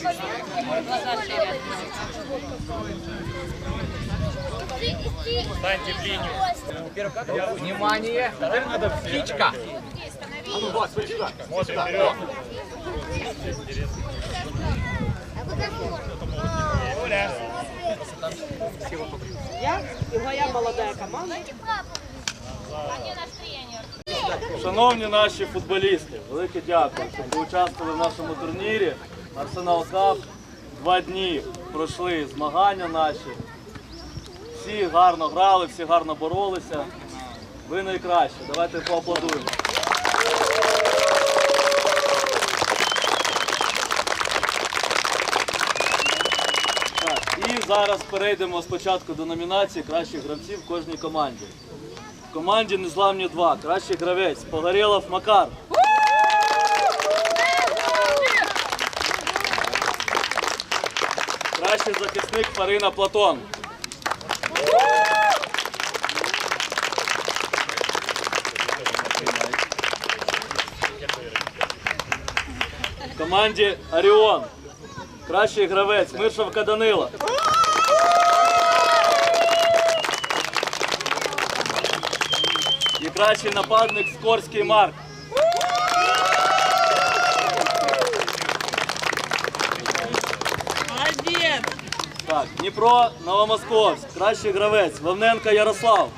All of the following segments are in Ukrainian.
Глаза шире. Станьте в линию. Внимание! Птичка! Смотрим вперед. Оля. Я і моя молода команда. Они наш тренер. Шановні наші футболісти, велике дякую, що ви участвували в нашому турнірі. Арсенал Кап. Два дні пройшли змагання наші. Всі гарно грали, всі гарно боролися. Ви найкращі. Давайте поаплодуємо. І зараз перейдемо спочатку до номінації кращих гравців в кожній команді. В команді Незламні 2. Кращий гравець Погорєлов Макар. Кращий захисник Фарина Платон. В команді Оріон. Кращий гравець Миршовка Данила. І кращий нападник Скорський Марк. Так, Дніпро, Новомосковськ. Кращий гравець Вовненко Ярослав.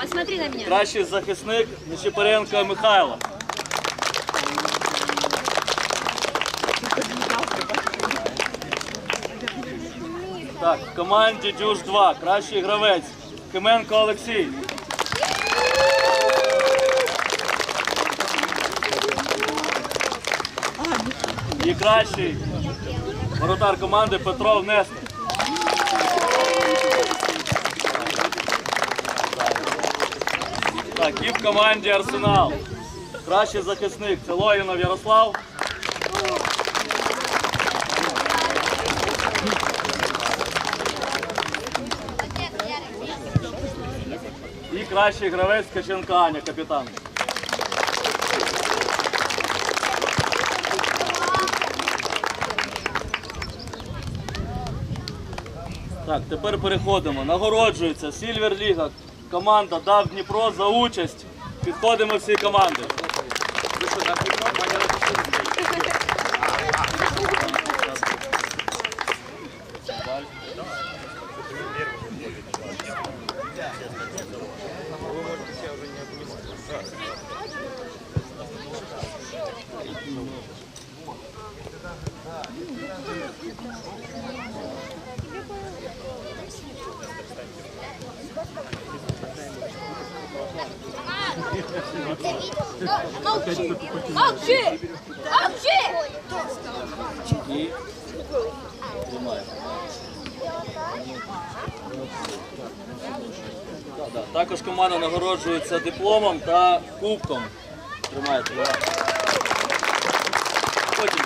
Посмотри на меня. Кращий захисник Нечипаренко Михайло. Так, в команді Дюж 2. Кращий гравець Кименко Олексій. І кращий воротар команди Петров Нестор. Так, і в команді Арсенал. Кращий захисник це Лоїнов Ярослав. І кращий гравець Ткаченка Аня, капітан. Так, тепер переходимо. Нагороджується Сільвер Ліга. Команда дав Дніпро за участь. Підходимо всі команди. Молчи! І тримаємо. Да, да. Також команда нагороджується дипломом та кубком. Тримайте. Потім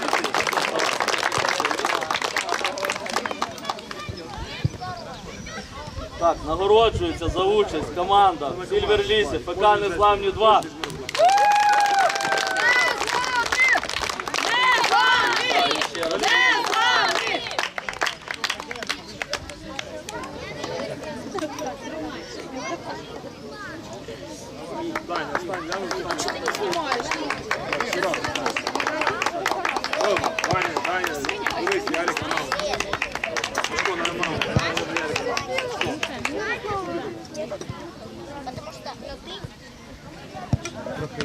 Так, нагороджується за участь команда Сільверлізі, ПК Незламні 2.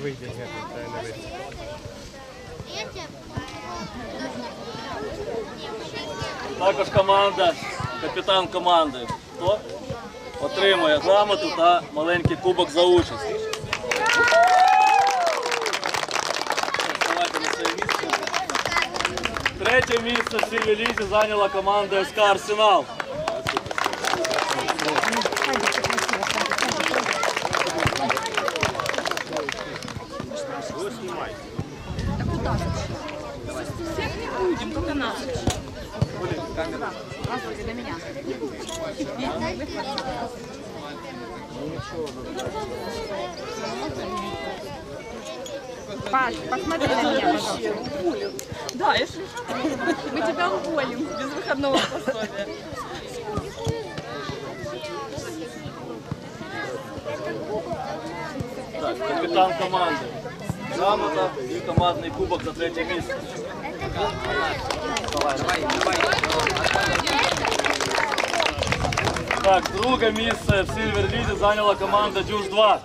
Вийде, ні, не вийде. Також команда, капітан команди. Хто? Отримує грамоту та маленький кубок за участь. Третє місце в цій лізі зайняла команда СК Арсенал. Кто снимает? Да куда зачем? Всех не будем, только нас. Господи, до меня. Паш, посмотри на меня, пожалуйста. Да, если мы тебя уволим без выходного пособия. Так, капитан команды Грамота і командний кубок за третє місце. Так, друге місце в Сильвер Лізі зайняла команда Дюж 2.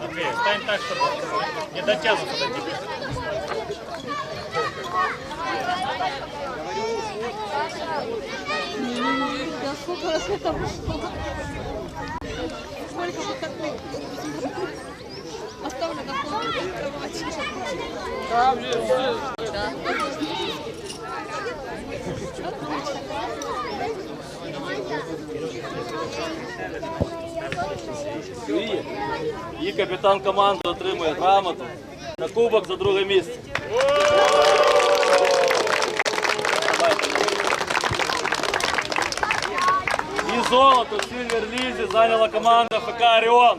Андрей, стань так, чтобы не дотянуться до тебя. І, і капітан команди отримує грамоту та кубок за друге місце. Золото в Сильвер Лізі команда ФК Оріон.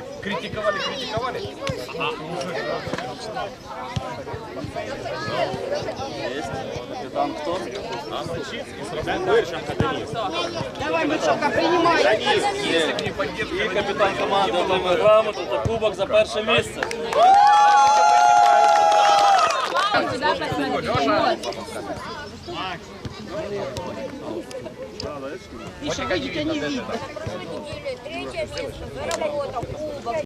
Скажи, критиковали, критиковали. А с Романовичем Денис. Давай, мальчонка, принимай. Если бы не поддержка І капітан команди отримує грамоту та кубок за перше місце. Миша, видите, не видно. Третье место, заработал кубок.